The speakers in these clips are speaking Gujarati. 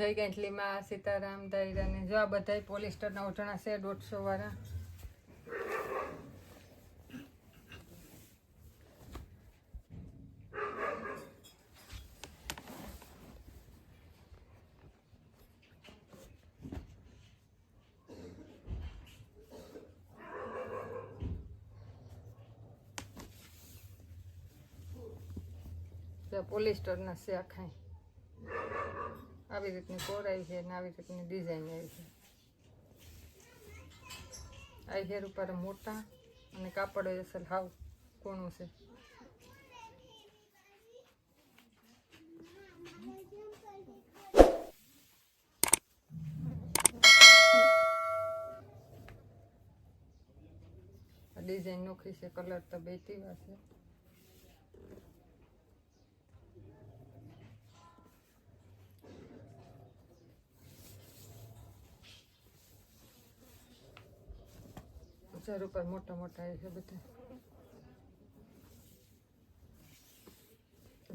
જય ગેંટલીમાં સીતારામ, દાયરાને. જો આ બધાય પોલિસ્ટરના ઓઢણા છે, દોઢસો વાળા. પોલિસ્ટરના છે આખાય. આવી રીતની કોરાઈ છે ને આવી રીતની ડિઝાઇન આવી છે. આ હેર ઉપર મોટા અને કાપડ અસલ હાવ કોણું છે. ડિઝાઇન નોખી છે કલર તો બેટી વાસે હજાર ઉપર મોટા મોટા એ છે બધા.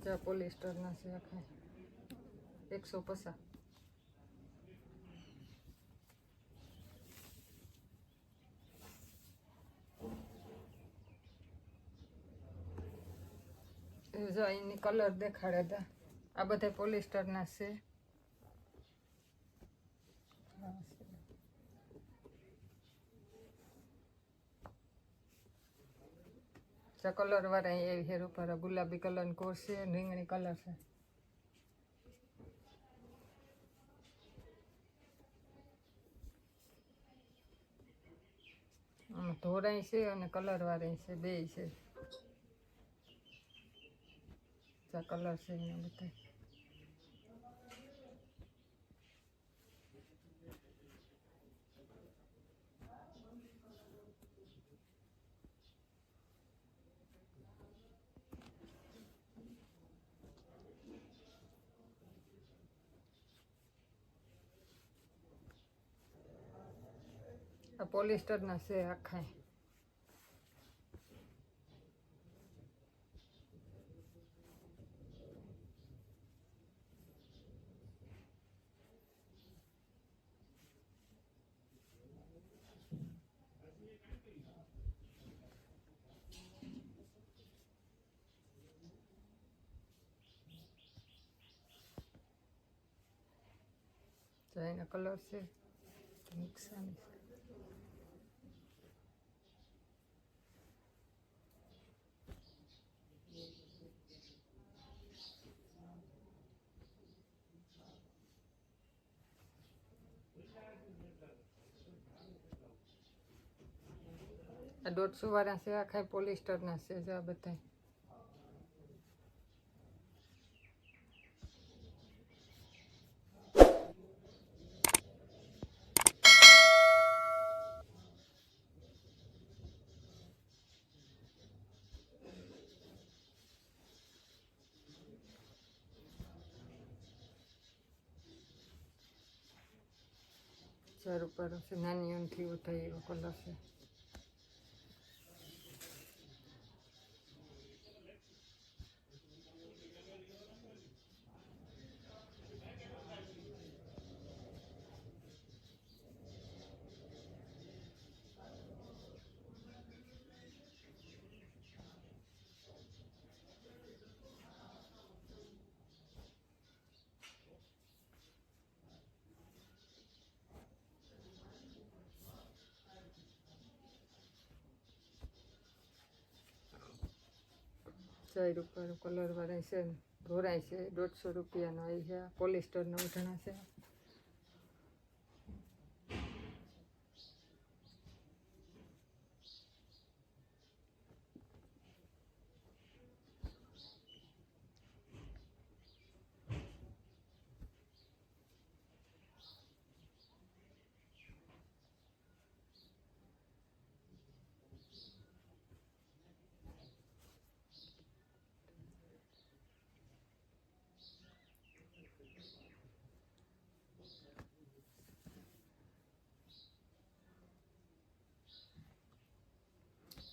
જા પોલિસ્ટરના છે આખા. એકસો પસાર જો એની કલર દેખાડે હતા આ બધા પોલિસ્ટરના છે. છે. કલર વાળા એવી હેર ઉપર ગુલાબી કલર કોર્સ છે, રીંગણી કલર છે ધોરાય છે અને કલર વાળા છે, બે છે કલર છે એના બધા આ પોલિસ્ટરના છે આખા તો એના કલર છે નુકસાન આ દોઢસો વાળા છે આખા પોલિસ્ટરના છે આ બધા ચાર છે, નાની ઊંઠી ઉઠાઈ એવો કલર છે. ચાર ઉપર કલર વાળા છે ધોરાય છે. દોઢસો રૂપિયાનો આવી છે. પોલિસ્ટરનો ઉઠણા છે.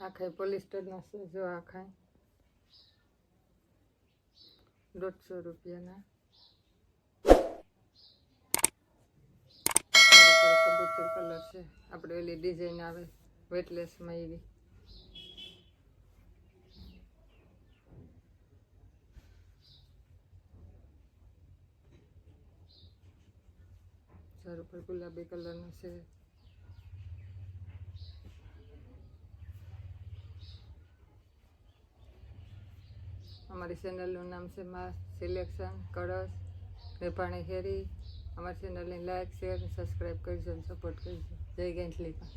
આખે પોલિસ્ટરના છે જો આખા દોઢસો રૂપિયાના. કબૂતર કલર છે. આપણે ઓલી ડિઝાઇન આવે વેટલેસમાં એવી. સારું પણ ગુલાબી કલરનું છે. અમારી ચેનલનું નામ છે માસ સિલેક્શન કળશ રેપાણી હેરી અમારી ચેનલને લાઈક શેર સબસ્ક્રાઈબ કરજો અને સપોર્ટ કરજો. જય ગેંટલીકા